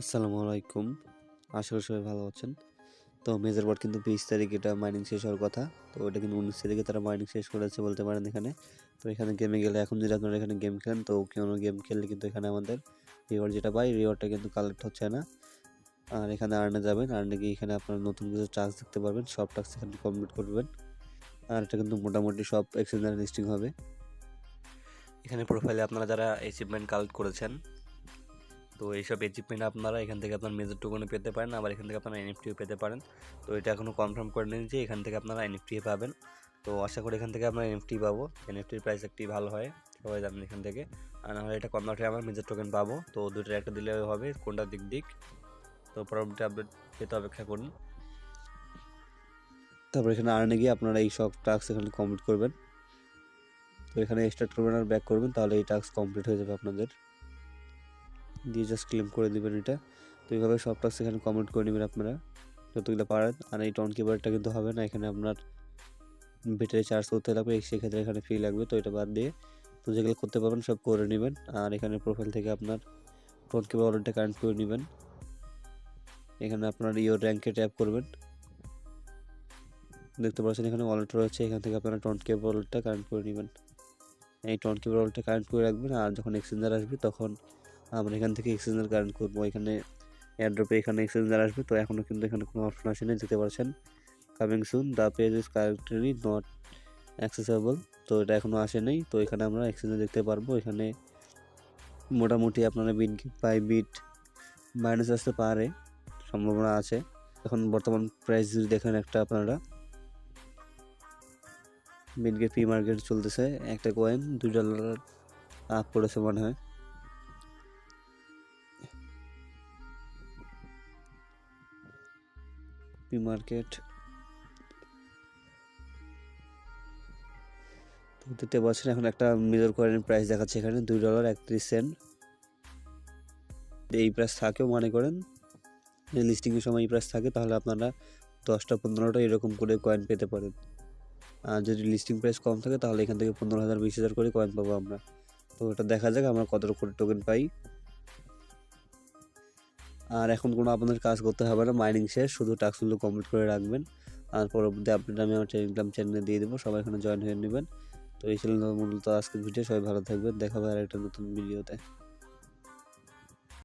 আসসালামু আলাইকুম। আশা করি সবাই ভালো আছেন। তো মেজর বোর্ড কিন্তু বিশ তারিখ এটা মাইনিং শেষ হওয়ার কথা। তো ওটা কিন্তু উনিশ তারিখে তারা মাইনিং শেষ করেছে বলতে পারেন এখানে। তো এখানে গেমে গেলে এখন যদি আপনারা এখানে গেম খেলেন, তো কোনো গেম খেললে কিন্তু এখানে আমাদের রিওয়ার্ড যেটা পাই রিওয়ার্ডটা কিন্তু কালেক্ট হচ্ছে না। আর এখানে আর্নে যাবেন আর্নে গিয়ে এখানে আপনারা নতুন কিছু টাস্ক দেখতে পারবেন, সব টাস্ক এখানে কমপ্লিট করবেন আর এটা কিন্তু মোটামুটি সব এক্সচেঞ্জারে লিস্টিং হবে। এখানে প্রোফাইলে আপনারা যারা অ্যাচিভমেন্ট কালেক্ট করেছেন তো এইসব অ্যাচিভমেন্ট আপনারা এখান থেকে আপনার মেজর টোকনে পেতে পারেন, আবার এখান থেকে আপনারা এনএফটিও পেতে পারেন। তো এটা এখনও কনফার্ম করে নিন যে এখান থেকে আপনারা এনএফটি পাবেন। তো আশা করি এখান থেকে আমরা এনএফটি পাবো। এনএফটির প্রাইস একটি ভালো হয়, সবাই জানেন এখান থেকে। আর নাহলে এটা কনভার্ট হয়ে আমার মেজর টোকেন পাবো। তো দুটোর একটা দিলে হবে, কোনটা দিক দিক। তো পরবর্তী আপডেট পেতে অপেক্ষা করুন। তারপর এখানে আর্নে গিয়ে আপনারা এই সব টাস্ক এখানে কমপ্লিট করবেন। তো এখানে স্টার্ট করবেন আর ব্যাক করবেন, তাহলে এই টাস্ক কমপ্লিট হয়ে যাবে আপনাদের। দিয়ে জাস্ট ক্লেম করে দিবেন এটা। তো এইভাবে সব টাস্ক এখানে কমেন্ট করে নেবেন আপনারা। যতগুলো পারেন। আর এই টন কিপারটা কিন্তু হবে না। এখানে আপনার ব্যাটারি চার্জ করতে লাগবে। সেক্ষেত্রে এখানে ফ্রি লাগবে। তো এটা বাদ দিয়ে তো যেগুলো করতে পারবেন সব করে নেবেন। আর এখানে প্রোফাইল থেকে আপনার টোন কিপার ওয়ালেটটা কানেক্ট করে নেবেন। এখানে আপনার ইও র্যাঙ্কে ট্যাপ করবেন। দেখতে পাচ্ছেন এখানে ওয়ালেট রয়েছে। এখান থেকে আপনারা টোন কেবল ওয়ালেটটা কানেক্ট করে নেবেন। এই টোন কেবল ওয়ালেটটা কানেক্ট করে রাখবেন। আর যখন এক্সচেঞ্জার আসবে তখন আমরা এখান থেকে এক্সচেঞ্জার কানেক্ট করব। এখানে এয়ারড্রপে এখানে এক্সচেঞ্জার আসবে, তো এখনও কিন্তু এখানে কোনো অপশন আসেনি দেখতে পাচ্ছেন coming soon the page is correctly not accessible তো এটা এখনও আসেনি। তো এখানে আমরা এক্সচেঞ্জার দেখতে পারব। এখানে মোটামুটি আপনারা বিট বাই বিট মাইনাস আসতে পারে, সম্ভাবনা আছে। এখন বর্তমান প্রাইস যদি দেখেন একটা আপনারা বিটগেট ফি মার্কেট চলতেছে, একটা কয়েন দুই ডলার আপ করেছে মনে হয়। পি মার্কেট দেখতে পাচ্ছেন এখন একটা মেজর কয়েনের প্রাইস দেখাচ্ছে এখানে, দুই ডলার একত্রিশ সেন্ট এই প্রাইস থাকেও মনে করেন লিস্টিংয়ের সময় এই প্রাইস থাকে, তাহলে আপনারা দশটা পনেরোটা এরকম করে কয়েন পেতে পারেন। আর যদি লিস্টিং প্রাইস কম থাকে, তাহলে এখান থেকে পনেরো হাজার, বিশ হাজার করে কয়েন পাবো আমরা। তো ওটা দেখা যাক আমরা কত করে টোকেন পাই। আর এখন কোনো আপনাদের কাজ করতে হবে না মাইনিং শেষ, শুধু টাস্কগুলো কমপ্লিট করে রাখবেন। আর পরবর্তী আপডেট আমি আমার টেলিগ্রাম চ্যানেলে দিয়ে দেবো, সবাই এখানে জয়েন হয়ে নেবেন। তো এই ছিল মূলত আজকের ভিডিও সবাই ভালো থাকবেন, দেখা হবে আর একটা নতুন ভিডিওতে